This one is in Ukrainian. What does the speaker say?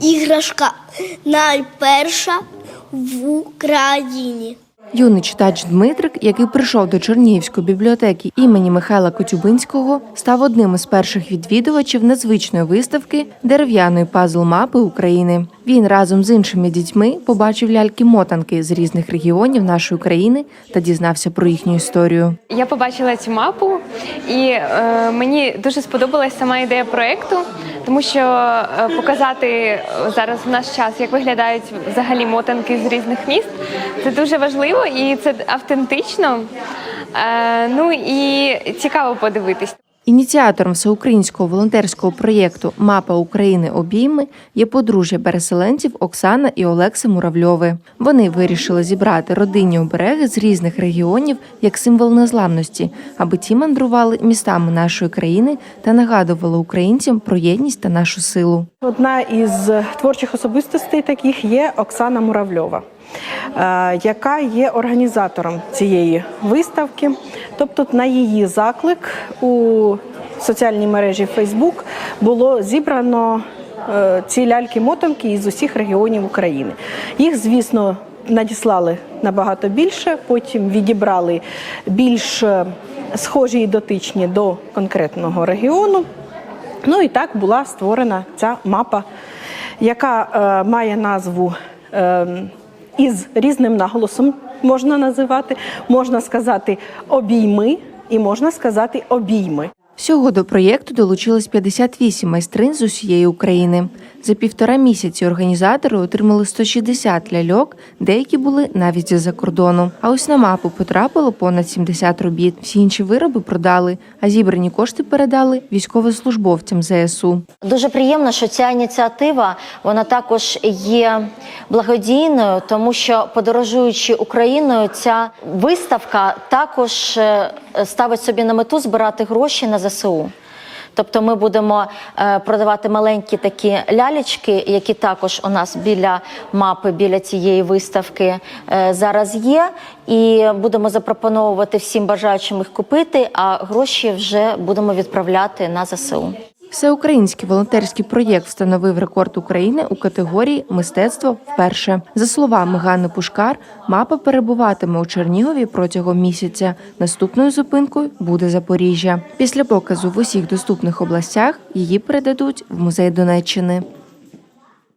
іграшка найперша в Україні. Юний читач Дмитрик, який прийшов до Чернігівської бібліотеки імені Михайла Котюбинського, став одним із перших відвідувачів незвичної виставки дерев'яної пазл-мапи України. Він разом з іншими дітьми побачив ляльки-мотанки з різних регіонів нашої країни та дізнався про їхню історію. Я побачила цю мапу, і е, мені дуже сподобалась сама ідея проекту, тому що е, показати е, зараз в наш час, як виглядають взагалі мотанки з різних міст, це дуже важливо і це автентично. Е, ну і цікаво подивитись. Ініціатором всеукраїнського волонтерського проєкту Мапа України обійми є подружжя переселенців Оксана і Олекса Муравльови. Вони вирішили зібрати родинні обереги з різних регіонів як символ незламності, аби ті мандрували містами нашої країни та нагадували українцям про єдність та нашу силу. Одна із творчих особистостей таких є Оксана Муравльова, яка є організатором цієї виставки. Тобто, на її заклик у соціальній мережі Facebook було зібрано е, ці ляльки-мотанки із усіх регіонів України. Їх, звісно, надіслали набагато більше, потім відібрали більш е, схожі і дотичні до конкретного регіону. Ну і так була створена ця мапа, яка е, має назву е, із різним наголосом, можна називати, можна сказати обійми і можна сказати обійми. Всього до проєкту долучилось 58 майстрин з усієї України. За півтора місяці організатори отримали 160 ляльок, деякі були навіть з-за кордону. А ось на мапу потрапило понад 70 робіт. Всі інші вироби продали, а зібрані кошти передали військовослужбовцям ЗСУ. Дуже приємно, що ця ініціатива вона також є благодійною, тому що подорожуючи Україною, ця виставка також е, ставить собі на мету збирати гроші на ЗСУ. Тобто ми будемо е, продавати маленькі такі лялечки, які також у нас біля мапи, біля цієї виставки е, зараз є. І будемо запропоновувати всім бажаючим їх купити, а гроші вже будемо відправляти на ЗСУ. Всеукраїнський волонтерський проєкт встановив рекорд України у категорії мистецтво вперше. За словами Ганни Пушкар, мапа перебуватиме у Чернігові протягом місяця. Наступною зупинкою буде Запоріжжя. Після показу в усіх доступних областях її передадуть в музей Донеччини.